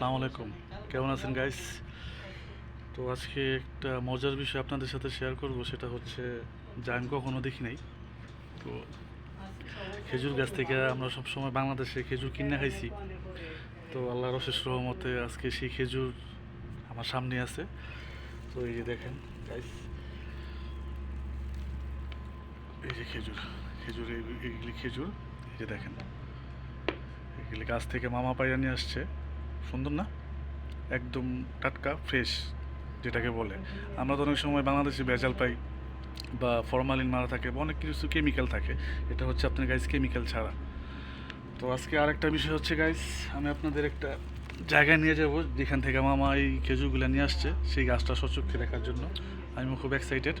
আসসালামু আলাইকুম। কেমন আছেন গাইস তো আজকে একটা মজার বিষয় আপনাদের সাথে শেয়ার করব, সেটা হচ্ছে যা আমি কখনো দেখি নাই। তো খেজুর গাছ থেকে আমরা সব সময় বাংলাদেশে খেজুর কিনে খাইছি। তো আল্লাহর অশেষ রহমতে আজকে সেই খেজুর আমার সামনে আছে। তো এই যে দেখেন গাইস এই যে খেজুর খেজুর, এই- এইগুলি খেজুর, এই যে দেখেন। এগুলি গাছ থেকে মামা পাইয়া নিয়ে আসছে। সুন্দর না? একদম টাটকা ফ্রেশ যেটাকে বলে। আমরা তো অনেক সময় বাংলাদেশে ভেজাল পাই বা ফরমালিন মারা থাকে বা অনেক কিছু কেমিক্যাল থাকে। এটা হচ্ছে আপনার গাইস কেমিক্যাল ছাড়া। তো আজকে আরেকটা বিষয় হচ্ছে গাইস আমি আপনাদের একটা জায়গায় নিয়ে যাব, যেখান থেকে মামা এই খেজুরগুলো নিয়ে আসছে, সেই গাছটা সচক্ষে দেখার জন্য। আমি খুব এক্সাইটেড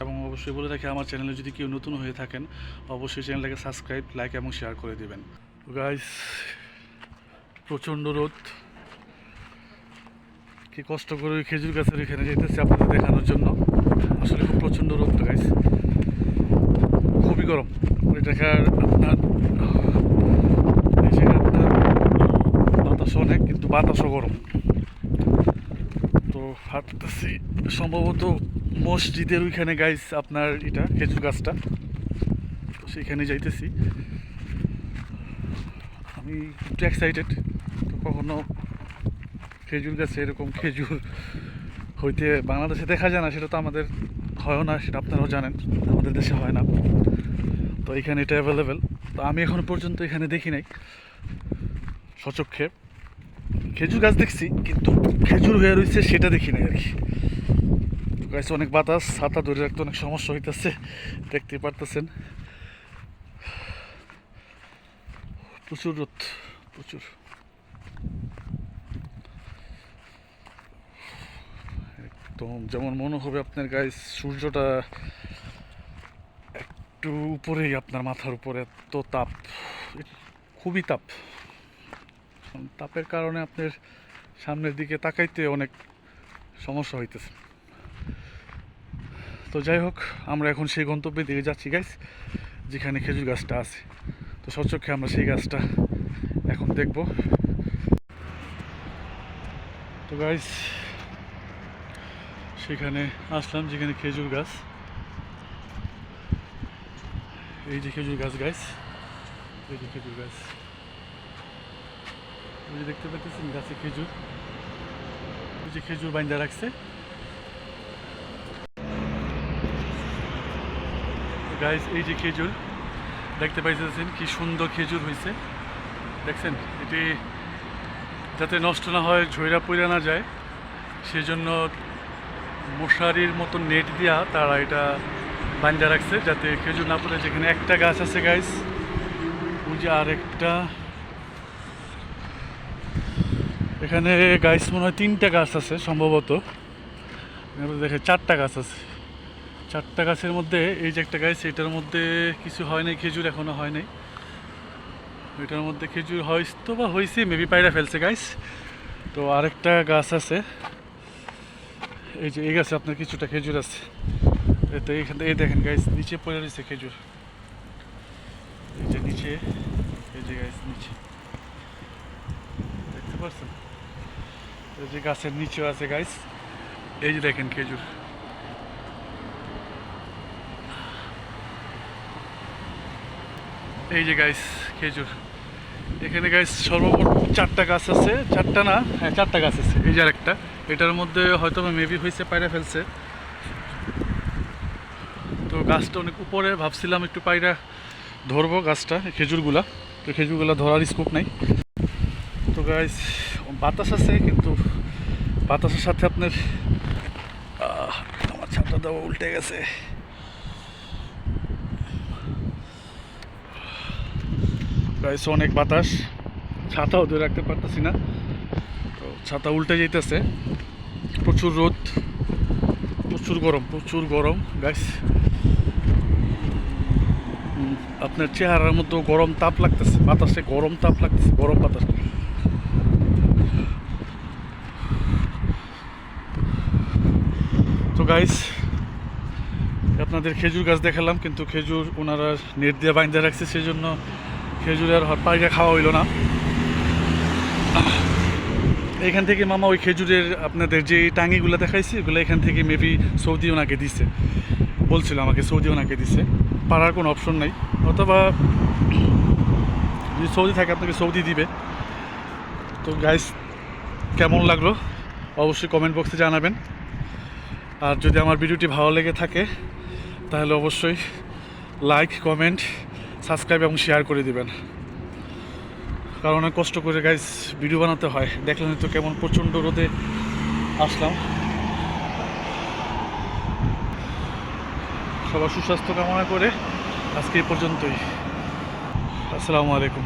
এবং অবশ্যই বলে রাখি, আমার চ্যানেলে যদি কেউ নতুন হয়ে থাকেন, অবশ্যই চ্যানেলটাকে সাবস্ক্রাইব লাইক এবং শেয়ার করে দেবেন। গাইস প্রচণ্ড রোদ। কি কষ্ট করে ওই খেজুর গাছের ওইখানে যেতেছি আপনাদের দেখানোর জন্য। আসলে খুব প্রচণ্ড রোদ তো গাইস খুবই গরম। ওই দেখার আপনার আপনার বাতাস অনেক, কিন্তু বাতাসও গরম। তো হাঁটতেছি। সম্ভবত মসজিদের ওইখানে গাইস আপনার এটা, খেজুর গাছটা। তো সেইখানে যাইতেছি। আমি একটু এক্সাইটেড তো কখনো খেজুর গাছে এরকম খেজুর হইতে বাংলাদেশে দেখা যায় না, সেটা তো আমাদের হয় না, সেটা আপনারাও জানেন, আমাদের দেশে হয় না। তো এখানে এটা অ্যাভেলেবেল তো আমি এখনও পর্যন্ত এখানে দেখি নাই। সচক্ষে। খেজুর গাছ দেখছি, কিন্তু খেজুর হয়ে রয়েছে সেটা দেখি নাই আর কি। গাছে অনেক বাতাস, ছাতা ধরে রাখতে অনেক সমস্যা হইতেছে দেখতে পারতেছেন। প্রচুর রোদ, প্রচুর। একদম যেমন মনে হবে আপনার গায়ে সূর্যটা একটু উপরেই আপনার মাথার উপরে, এত তাপ। খুবই তাপ। তাপের কারণে আপনার সামনের দিকে তাকাইতে অনেক সমস্যা হইতেছে। তো যাই হোক, আমরা এখন সেই গন্তব্যের দিকে যাচ্ছি গাইস যেখানে খেজুর গাছটা আছে। তো সচক্ষে আমরা সেই গাছটা এখন দেখব। তো গাইস সেখানে আসলাম, যেখানে খেজুর গাছ। এই যে খেজুর গাছ গাইস এই যে খেজুর গাছ। ওই যে দেখতে পাচ্ছেন, গাছে খেজুর। ওই যে খেজুর বাইন্দা রাখছে। গাইস এই যে খেজুর, দেখতে পাইতেছেন কি সুন্দর খেজুর হয়েছে দেখছেন, এটি যাতে নষ্ট না হয়, ঝইরা পইরা না যায়, সেজন্য মশারির মতো নেট দিয়া তারা এটা বান্ধা রাখছে যাতে খেজুর না পড়ে। যেখানে একটা গাছ আছে গাইস ওই যে আরেকটা। এখানে গাইস মনে হয় তিনটা গাছ আছে সম্ভবত। দেখে চারটা গাছ আছে। চারটা গাছের মধ্যে, এই যে একটা গাছ এটার মধ্যে কিছু হয় নাই, খেজুর এখনও হয় নাই। এটার মধ্যে খেজুর হয়তো বা হয়েছে মেবি পায়রা ফেলছে গাইস তো আরেকটা গাছ আছে। এই যে, এই গাছে আপনার কিছুটা খেজুর আছে। তো এইখান এই দেখেন গাইস নিচে পড়ে রয়েছে খেজুর। এই যে নিচে, এই যে গাইস নিচে। দেখতে পাচ্ছেন? এই যে গাছের নিচেও আছে গাইস এই যে দেখেন খেজুর। এই যে গাইস খেজুর। এখানে গাইস সর্বমোট চারটা গাছ আছে। চারটা না? হ্যাঁ চারটা গাছ আছে। এই যে আরেকটা। এটার মধ্যে হয়তো মেবি হয়েছে, পায়রা ফেলছে। তো গাছটা অনেক উপরে, ভাবছিলাম একটু পায়রা ধরবো গাছটা খেজুরগুলা। তো খেজুরগুলা ধরার স্কোপ নাই। তো গাইস বাতাস আছে, কিন্তু বাতাসের সাথে আপনার আমার ছাতা দেওয়া উল্টে গেছে। গাইস অনেক বাতাস। ছাতাও ধরে রাখতে পারতেছি না। তো ছাতা উল্টে যেতেছে প্রচুর রোদ, প্রচুর গরম প্রচুর গরম গাইস আপনার চেহারার মতো গরম তাপ লাগতেছে, বাতাসে গরম তাপ লাগতেছে, গরম বাতাস। তো গাইস আপনাদের খেজুর গাছ দেখালাম, কিন্তু খেজুর ওনারা নেট দিয়ে বাইন্দা রাখছে, সেজন্য খেজুর আর পাইকা খাওয়া হইল না। এখান থেকে মামা ওই খেজুরের আপনাদের যে টাঙ্গিগুলো দেখাইছি ওগুলো এখান থেকে মেবি সৌদি ওনাকে দিছে। বলছিল আমাকে সৌদি ওনাকে দিছে। পাড়ার কোনো অপশন নাই। অথবা যদি সৌদি থাকে, আপনাকে সৌদি দিবে। তো গাইস কেমন লাগল? অবশ্যই কমেন্ট বক্সে জানাবেন। আর যদি আমার ভিডিওটি ভালো লেগে থাকে, তাহলে অবশ্যই লাইক কমেন্ট সাবস্ক্রাইব এবং শেয়ার করে দিবেন। কারণ অনেক কষ্ট করে গাইজ ভিডিও বানাতে হয়। দেখলেন তো কেমন প্রচণ্ড রোদে আসলাম। সবার সুস্বাস্থ্য কামনা করে আজকে এই পর্যন্তই। আসসালামু আলাইকুম।